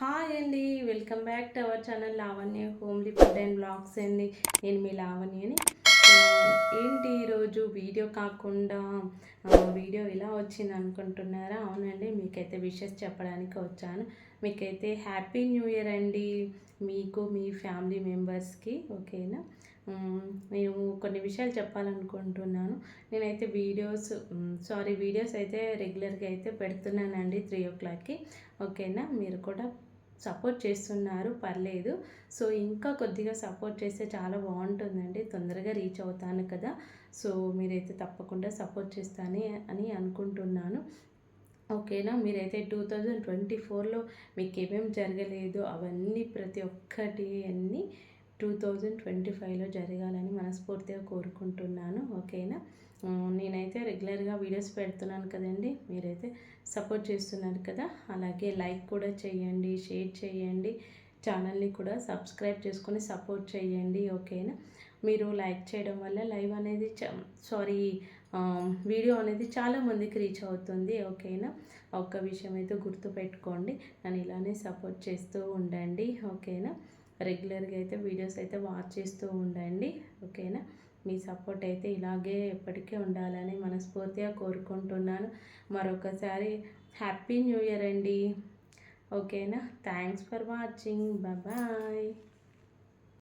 Hi అండి welcome back to our channel Lavanya homely food and blogs అండి. నేను మీ లావణ్యని అని. ఏంటి ఈరోజు వీడియో కాకుండా వీడియో ఎలా వచ్చింది అనుకుంటున్నారా? అవునండి మీకైతే విషెస్ చెప్పడానికి వచ్చాను. మీకైతే హ్యాపీ న్యూ ఇయర్ అండి. మీకు మీ ఫ్యామిలీ మెంబర్స్కి ఓకేనా? నేను కొన్ని విషయాలు చెప్పాలనుకుంటున్నాను. నేనైతే వీడియోస్ సారీ వీడియోస్ అయితే రెగ్యులర్గా అయితే పెడుతున్నానండి త్రీ ఓ క్లాక్కి ఓకేనా? మీరు కూడా సపోర్ట్ చేస్తున్నారు పర్లేదు. సో ఇంకా కొద్దిగా సపోర్ట్ చేస్తే చాలా బాగుంటుందండి. తొందరగా రీచ్ అవుతాను కదా. సో మీరైతే తప్పకుండా సపోర్ట్ చేస్తాను అని అనుకుంటున్నాను. ఓకేనా? మీరైతే టూ థౌజండ్ ట్వంటీ ఫోర్లో మీకు ఏమేమి జరగలేదు అవన్నీ ప్రతి ఒక్కటి అన్నీ టూ థౌజండ్ ట్వంటీ ఫైవ్లో జరగాలని మనస్ఫూర్తిగా కోరుకుంటున్నాను ఓకేనా? నేనైతే రెగ్యులర్గా వీడియోస్ పెడుతున్నాను కదండి మీరైతే సపోర్ట్ చేస్తున్నారు కదా? అలాగే లైక్ కూడా చేయండి షేర్ చేయండి ఛానల్ని కూడా సబ్స్క్రైబ్ చేసుకొని సపోర్ట్ చేయండి ఓకేనా? మీరు లైక్ చేయడం వల్ల లైవ్ అనేది సారీ వీడియో అనేది చాలా మందికి రీచ్ అవుతుంది ఓకేనా? ఒక్క విషయం అయితే గుర్తుపెట్టుకోండి నన్ను ఇలానే సపోర్ట్ చేస్తూ ఉండండి ఓకేనా? రెగ్యులర్గా అయితే వీడియోస్ అయితే వాచ్ చేస్తూ ఉండండి ఓకేనా? మీ సపోర్ట్ అయితే ఇలాగే ఎప్పటికీ ఉండాలని మనస్ఫూర్తిగా కోరుకుంటున్నాను. మరొకసారి హ్యాపీ న్యూ ఇయర్ అండి. ఓకేనా థ్యాంక్స్ ఫర్ వాచింగ్ బాయ్